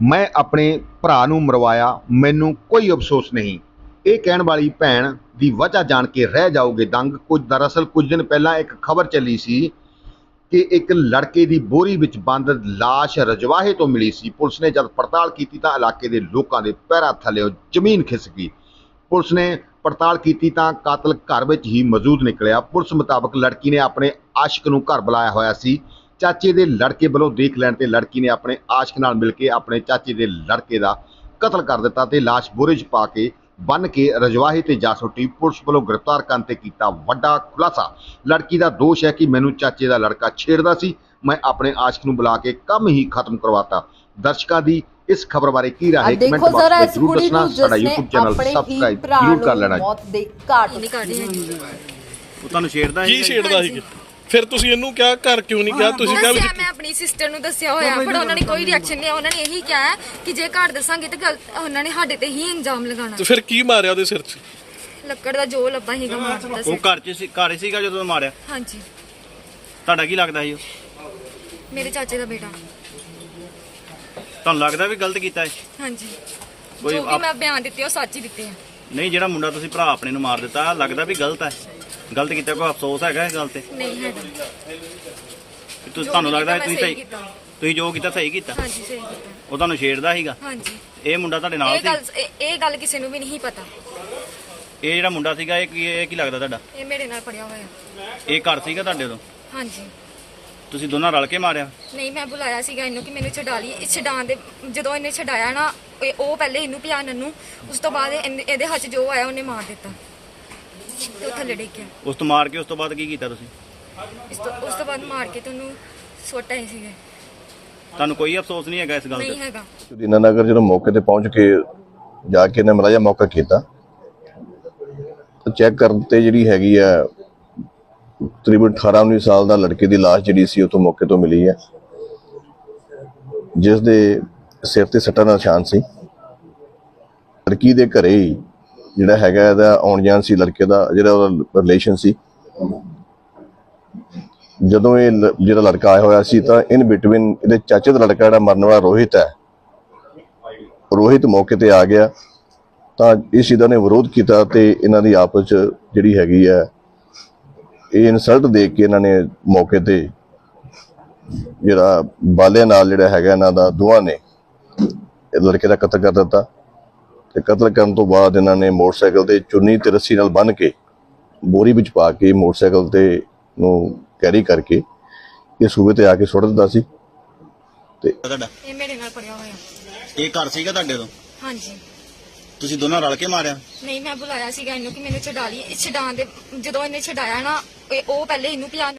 ਮੈਂ ਆਪਣੇ ਭਰਾ ਨੂੰ ਮਰਵਾਇਆ, ਮੈਨੂੰ ਕੋਈ ਅਫਸੋਸ ਨਹੀਂ। ਇਹ ਕਹਿਣ ਵਾਲੀ ਭੈਣ ਦੀ ਵਜ੍ਹਾ ਜਾਣ ਕੇ ਰਹਿ ਜਾਓਗੇ ਦੰਗ। ਕੁਝ ਦਰਅਸਲ ਕੁਝ ਦਿਨ ਪਹਿਲਾਂ ਇੱਕ ਖਬਰ ਚੱਲੀ ਸੀ ਕਿ ਇੱਕ ਲੜਕੇ ਦੀ ਬੋਰੀ ਵਿੱਚ ਬੰਦ ਲਾਸ਼ ਰਜਵਾਹੇ ਤੋਂ ਮਿਲੀ ਸੀ। ਪੁਲਿਸ ਨੇ ਜਦ ਪੜਤਾਲ ਕੀਤੀ ਤਾਂ ਇਲਾਕੇ ਦੇ ਲੋਕਾਂ ਦੇ ਪੈਰਾਂ ਥੱਲੇ ਜ਼ਮੀਨ ਖਿਸਕ ਗਈ। ਪੁਲਿਸ ਨੇ ਪੜਤਾਲ ਕੀਤੀ ਤਾਂ ਕਾਤਲ ਘਰ ਵਿੱਚ ਹੀ ਮੌਜੂਦ ਨਿਕਲਿਆ। ਪੁਲਿਸ ਮੁਤਾਬਕ ਲੜਕੀ ਨੇ ਆਪਣੇ ਆਸ਼ਿਕ ਨੂੰ ਘਰ ਬੁਲਾਇਆ ਹੋਇਆ ਸੀ। ਚਾਚੇ ਦੇ ਲੜਕੇ ਵੱਲੋਂ ਦੇਖ ਲੈਣ ਤੇ ਲੜਕੀ ਨੇ ਆਪਣੇ ਆਸ਼ਿਕ ਨਾਲ ਮਿਲ ਕੇ ਆਪਣੇ ਚਾਚੇ ਦੇ ਲੜਕੇ ਦਾ ਕਤਲ ਕਰ ਦਿੱਤਾ ਤੇ ਲਾਸ਼ ਬੋਰੇ 'ਚ ਪਾ ਕੇ ਬੰਨ ਕੇ ਰਜਵਾਹੇ ਤੇ ਜਾ ਸੁੱਟੀ ਪੁਲਿਸ ਵੱਲੋਂ ਗ੍ਰਿਫਤਾਰ ਕਰਨ ਤੇ ਕੀਤਾ ਵੱਡਾ ਖੁਲਾਸਾ। ਲੜਕੀ ਦਾ ਦੋਸ਼ ਹੈ ਕਿ ਮੈਨੂੰ ਚਾਚੇ ਦਾ ਲੜਕਾ ਛੇੜਦਾ ਸੀ। ਮੈਂ ਆਪਣੇ ਆਸ਼ਿਕ ਨੂੰ ਬੁਲਾ ਕੇ ਕੰਮ ਹੀ ਖਤਮ ਕਰਵਾਤਾ। ਦਰਸ਼ਕਾਂ ਦੀ ਇਸ ਖਬਰ ਬਾਰੇ ਕੀ ਰਾਏ ਹੈ? ਕਮੈਂਟ ਬਾਕਸ ਵਿੱਚ ਜ਼ਰੂਰ ਦੱਸਣਾ। ਸਾਡਾ YouTube ਚੈਨਲ ਹੀ ਸਬਸਕ੍ਰਾਈਬ ਜ਼ਰੂਰ ਕਰ ਲੈਣਾ ਮੌਤ ਦੇ ਘਾਟ ਨਹੀਂ ਕੱਢੀ ਹੈਗੀ ਉਹ ਤੁਹਾਨੂੰ ਛੇੜਦਾ ਕੀ ਛੇੜਦਾ ਸੀ? ਫਿਰ ਤੁਸੀਂ ਇਹਨੂੰ ਕਿਹਾ ਘਰ ਕਿਉਂ ਨਹੀਂ ਕਿਹਾ? ਤੁਸੀਂ ਕਿਹਾ ਵੀ ਦੱਸਿਆ ਮੈਂ ਆਪਣੀ ਸਿਸਟਰ ਨੂੰ ਦੱਸਿਆ ਹੋਇਆ ਪਰ ਉਹਨਾਂ ਨੇ ਕੋਈ ਰਿਐਕਸ਼ਨ ਨਹੀਂ ਉਹਨਾਂ ਨੇ ਇਹੀ ਕਿਹਾ ਕਿ ਜੇ ਘਰ ਦੱਸਾਂਗੇ ਤਾਂ ਗੱਲ ਉਹਨਾਂ ਨੇ ਸਾਡੇ ਤੇ ਹੀ ਇਲਜ਼ਾਮ ਲਗਾਉਣਾ। ਤੇ ਫਿਰ ਕੀ ਮਾਰਿਆ ਉਹਦੇ ਸਿਰ 'ਚ? ਲੱਕੜ ਦਾ ਜੋ ਲੱਭਾ ਹੀਗਾ ਮਾਰ ਦਿੱਤਾ ਉਹ ਘਰ ਚ ਸੀ ਘਰ ਹੀ ਸੀਗਾ ਜਦੋਂ ਮਾਰਿਆ? ਹਾਂਜੀ। ਤੁਹਾਡਾ ਕੀ ਲੱਗਦਾ ਸੀ ਉਹ? ਮੇਰੇ ਚਾਚੇ ਦਾ ਬੇਟਾ। ਤੁਹਾਨੂੰ ਲੱਗਦਾ ਵੀ ਗਲਤ ਕੀਤਾ ਹੈ ਹਾਂਜੀ। ਕੋਈ ਜੋ ਵੀ ਆਪ- ਮੈਂ ਬਿਆਨ ਦਿੱਤੇ ਉਹ ਸੱਚ ਹੀ ਦਿੱਤੇ ਆ। ਨਹੀਂ ਜਿਹੜਾ ਮੁੰਡਾ ਤੁਸੀਂ ਭਰਾ ਆਪਣੇ ਨੂੰ ਮਾਰ ਦਿੱਤਾ ਲੱਗਦਾ ਵੀ ਗਲਤ ਹੈ। ਗਲਤ ਕੀਤਾ ਕੋਈ ਅਫਸੋਸ ਹੈਗਾ ਇਸ ਗੱਲ ਤੇ? ਨਹੀਂ ਹੈਗਾ ਤੁਸੀਂ ਤੁਹਾਨੂੰ ਲੱਗਦਾ ਤੁਸੀਂ ਸਹੀ। ਤੁਸੀਂ ਜੋ ਕੀਤਾ ਸਹੀ ਕੀਤਾ? ਹਾਂਜੀ ਸਹੀ ਕੀਤਾ। ਉਹ ਤੁਹਾਨੂੰ ਛੇੜਦਾ ਸੀਗਾ? ਹਾਂਜੀ। ਇਹ ਮੁੰਡਾ ਤੁਹਾਡੇ ਨਾਲ ਇਹ ਸੀ? ਗੱਲ ਇਹ- ਇਹ ਗੱਲ ਕਿਸੇ ਨੂੰ ਵੀ ਨਹੀਂ ਪਤਾ। ਇਹ ਜਿਹੜਾ ਮੁੰਡਾ ਸੀਗਾ ਇਹ ਕੀ ਇਹ ਕੀ ਲੱਗਦਾ ਤੁਹਾਡਾ? ਇਹ ਮੇਰੇ ਨਾਲ ਪੜਿਆ ਹੋਇਆ। ਇਹ ਘਰ ਸੀਗਾ ਤੁਹਾਡੇ ਉਦੋਂ? ਹਾਂਜੀ। ਤੁਸੀਂ ਦੋਨਾਂ ਰਲ ਕੇ ਮਾਰਿਆ? ਨਹੀਂ ਮੈਂ ਬੁਲਾਇਆ ਸੀਗਾ ਇਹਨੂੰ ਕਿ ਮੈਨੂੰ ਛਡਾ ਲਈ। ਇਹ ਛਡਾਉਣ ਦੇ ਜਦੋਂ ਇਹਨੇ ਛਡਾਇਆ ਨਾ ਇਹ- ਉਹ ਪਹਿਲੇ ਇਹਨੂੰ ਪਿਆ ਨੰਨੂ। ਉਸ ਤੋਂ ਬਾਅਦ ਇਹਨੇ- ਇਹਦੇ ਹੱਥ 'ਚ ਜੋ ਆਇਆ ਉਹਨੇ ਮਾਰ ਦਿੱਤਾ। ਤੇ ਉਹ ਥੱਲੇ ਡਿੱਗ ਗਿਆ ਉਸ ਤੋਂ ਮਾਰ ਕੇ ਉਸ ਤੋਂ ਬਾਅਦ ਕੀ ਕੀਤਾ ਤੁਸੀਂ? ਇਸ ਤੋਂ ਉਸ ਤੋਂ ਬਾਅਦ ਮਾਰ ਕੇ ਤੈਨੂੰ ਸੁੱਟ ਆਏ ਸੀਗੇ। ਤੁਹਾਨੂੰ ਕੋਈ ਅਫਸੋਸ ਨਹੀਂ ਹੈਗਾ ਇਸ ਗੱਲ ਨਹੀਂ ਹੈਗਾ। ਦੀਨਾਨਗਰ ਜਦੋਂ ਮੌਕੇ ਤੇ ਪਹੁੰਚ ਕੇ ਜਾ ਕੇ ਨੇ ਮਲਾਜਾ ਮੌਕਾ ਕੀਤਾ ਤਾਂ ਚੈੱਕ ਕਰਨ ਤੇ ਜਿਹੜੀ ਹੈਗੀ ਆ ਤਕਰੀਬਨ 18 19 ਸਾਲ ਦਾ ਲੜਕੇ ਦੀ ਲਾਸ਼ ਜਿਹੜੀ ਸੀ ਉਹ ਤੋਂ ਮੌਕੇ ਤੋਂ ਮਿਲੀ ਹੈ ਜਿਸ ਦੇ ਸਿਰ ਤੇ ਸੱਟਾਂ ਦਾ ਨਿਸ਼ਾਨ ਸੀ। ਲੜਕੀ ਦੇ ਘਰੇ ਹੀ ਜਿਹੜਾ ਹੈਗਾ ਇਹਦਾ, ਆਉਣ ਜਾਣ ਸੀ ਲੜਕੇ ਦਾ, ਜਿਹੜਾ ਉਹਦਾ ਰਿਲੇਸ਼ਨ ਸੀ। ਜਦੋਂ ਇਹ ਜਿਹੜਾ ਲੜਕਾ ਆਇਆ ਹੋਇਆ ਸੀ ਤਾਂ ਇਨ ਬਿਟਵੀਨ ਇਹਦੇ ਚਾਚੇ ਦਾ ਲੜਕਾ ਜਿਹੜਾ ਮਰਨ ਵਾਲਾ ਰੋਹਿਤ ਹੈ, ਰੋਹਿਤ ਮੌਕੇ ਤੇ ਆ ਗਿਆ। ਤਾਂ ਇਸ ਚੀਜ਼ ਨੇ ਵਿਰੋਧ ਕੀਤਾ ਤੇ ਇਹਨਾਂ ਦੀ ਆਪਸ ਚ ਜਿਹੜੀ ਹੈਗੀ ਹੈ, ਇਹ ਇਨਸਲਟ ਦੇ ਕੇ ਇਹਨਾਂ ਨੇ ਮੌਕੇ ਤੇ ਜਿਹੜਾ ਬਾਲੇ ਨਾਲ ਜਿਹੜਾ ਹੈਗਾ ਇਹਨਾਂ ਦਾ ਦੋਵਾਂ ਨੇ ਲੜਕੇ ਦਾ ਕਤਲ ਕਰ ਦਿੱਤਾ। ਤੇ ਕਤਲ ਕਰਨ ਤੋਂ ਬਾਅਦ ਇਹਨਾਂ ਨੇ ਮੋਟਰਸਾਈਕਲ ਤੇ ਚੁੰਨੀ ਤੇ ਰੱਸੀ ਨਾਲ ਬੰਨ੍ਹ ਕੇ ਬੋਰੀ ਵਿੱਚ ਪਾ ਕੇ ਮੋਟਰਸਾਈਕਲ ਤੇ ਨੂੰ ਕੈਰੀ ਕਰਕੇ ਇਹ ਸੂਬੇ ਤੇ ਆ ਕੇ ਸੁੱਟ ਦਿੱਤਾ ਸੀ। ਤੁਹਾਡਾ? ਇਹ ਮੇਰੇ ਨਾਲ ਪੜਿਆ ਹੋਇਆ। ਇਹ ਘਰ ਸੀਗਾ ਤੁਹਾਡੇ ਉਦੋਂ ਹਾਂਜੀ। ਤੁਸੀਂ ਦੋਨਾਂ ਰਲ ਕੇ ਮਾਰਿਆ? ਨਹੀਂ ਮੈਂ ਬੁਲਾਇਆ ਸੀਗਾ ਇਹਨੂੰ ਕਿ ਮੈਨੂੰ ਛਡਾ ਲਈ। ਇਹ ਛਡਾਉਣ ਦੇ ਜਦੋਂ ਇਹਨੇ ਛਡਾਇਆ ਨਾ ਇਹ- ਉਹ ਪਹਿਲੇ ਇਹਨੂੰ ਪਿਆ